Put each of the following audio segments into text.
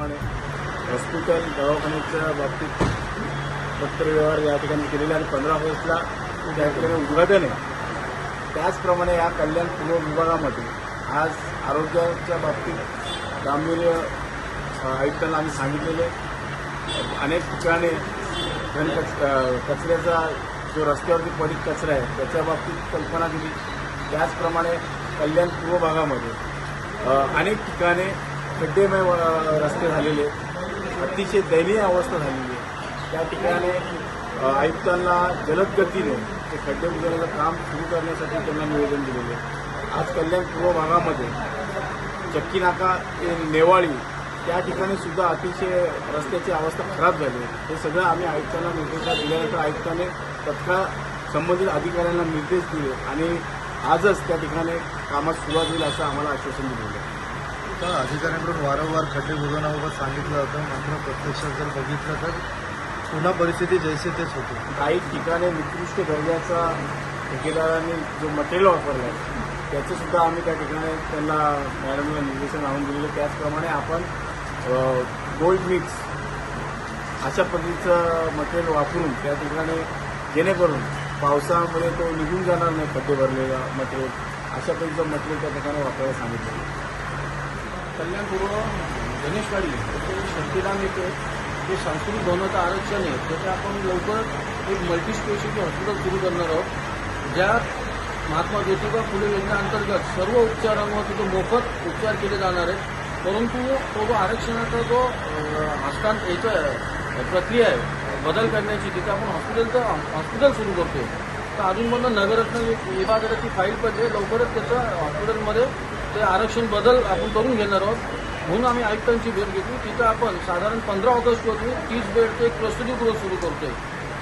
सांगितल्याप्रमाणे हॉस्पिटल दवाखान्याच्या बाबतीत पत्रव्यवहार या ठिकाणी केलेले आणि पंधरा ऑगस्टला त्या ठिकाणी उद्घाटन आहे. त्याचप्रमाणे या कल्याण पूर्व विभागामध्ये आज आरोग्याच्या बाबतीत गांभीर्य आयुक्तांना आम्ही सांगितलेले अनेक ठिकाणी घनकच कचऱ्याचा जो रस्त्यावरती पडित कचरा आहे त्याच्या बाबतीत कल्पना दिली. त्याचप्रमाणे कल्याण पूर्व भागामध्ये अनेक ठिकाणी खड्डेमय रस्ते झालेले अतिशय दयनीय अवस्था झालेली आहे त्या ठिकाणी आयुक्तांना जलद गतीने ते खड्डे बुजवण्याचं काम सुरू करण्यासाठी त्यांना निवेदन दिलेले आहे. आज कल्याण पूर्व भागामध्ये चक्की नाका नेवाळी त्या ठिकाणी सुद्धा अतिशय रस्त्याची अवस्था खराब झाली आहे. हे सगळं आम्ही आयुक्तांना निर्देशात दिल्यानंतर आयुक्ताने तत्काळ संबंधित अधिकाऱ्यांना निर्देश दिले आणि आजच त्या ठिकाणी कामात सुरुवात होईल असं आम्हाला आश्वासन दिलेलं आहे तर अधिकाऱ्यांकडून वारंवार खड्डे बुजवण्याबाबत सांगितलं होतं. मात्र प्रत्यक्षात जर बघितलं तर पुन्हा परिस्थिती जैसे तेच होते. काही ठिकाणी निकृष्ट दर्जाचा ठेकेदारांनी जो मटेरियल वापरला आहे त्याचं सुद्धा आम्ही त्या ठिकाणी त्यांना मॅडमला निर्देशन आणून दिलेलं त्याचप्रमाणे आपण गोल्ड मिक्स अशा पद्धतीचं मटेरियल वापरून त्या ठिकाणी जेणेकरून पावसामध्ये तो निघून जाणार नाही खड्डे भरलेला मटेरियल अशा पद्धतीचं मटेरियल त्या ठिकाणी वापरायला सांगितलं कल्याणपूर्व गणेशवाडी ते शक्तीराम येथे जे सांस्कृतिक भवनाचं आरक्षण आहे त्याचे आपण लवकर एक मल्टीस्पेशालिटी हॉस्पिटल सुरू करणार आहोत. ज्यात महात्मा ज्योतिबा फुले योजनेअंतर्गत सर्व उपचारांवर तिथे मोफत उपचार केले जाणार आहेत. परंतु तो जो आरक्षणाचा जो अं, हस्तांत याचं प्रक्रिया आहे बदल करण्याची तिथे आपण हॉस्पिटलचं हॉस्पिटल सुरू करतोय तर अजूनपर्यंत नगररत्न विभागाची फाईल पण लवकरच त्याचं हॉस्पिटलमध्ये ते आरक्षण बदल आपण करून घेणार आहोत. म्हणून आम्ही आयुक्तांची भेट घेतली. तिथं आपण साधारण पंधरा ऑगस्ट रोजी तीस बेडचं एक प्रस्तुतीगृह सुरू करतोय.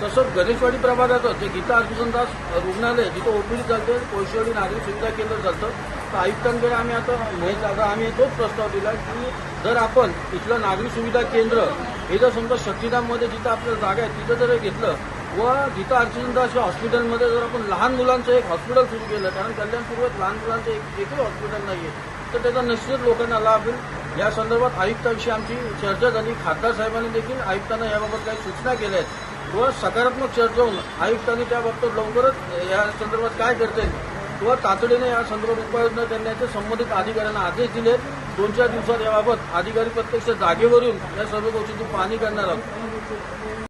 तसंच गणेशवाडी प्रभागाचं जे गीता अर्जुनदास रुग्णालय जिथं ओपीडी चालते कोळशेवाडी नागरिक सुविधा केंद्र चालतं. तर आयुक्तांकडे आम्ही आता महेश दादा आम्ही तोच प्रस्ताव दिला की जर आपण इथलं नागरिक सुविधा केंद्र हे जर समजा शक्तीधाममध्ये जिथं आपल्याला जागा आहे तिथं जर घेतलं व गीता अर्जुनदास अशा हॉस्पिटलमध्ये जर आपण लहान मुलांचं एक हॉस्पिटल सुरू केलं कारण कल्याणपूर्वक लहान मुलांचं एक एकही हॉस्पिटल नाही आहे तर त्याचा निश्चित लोकांना लाभ होईल. या संदर्भात आयुक्तांशी आमची चर्चा झाली. खासदार साहेबांनी देखील आयुक्तांना याबाबत काही सूचना केल्या आहेत. व सकारात्मक चर्चा होऊन आयुक्तांनी त्याबाबत लवकरच या संदर्भात काय करता येईल? किंवा तातडीने या संदर्भात उपाययोजना करण्याचे संबंधित अधिकाऱ्यांना आदेश दिले दोन चार दिवसात याबाबत अधिकारी प्रत्यक्ष जागेवर येऊन या सर्व गोष्टीची पाहणी करणार आहोत.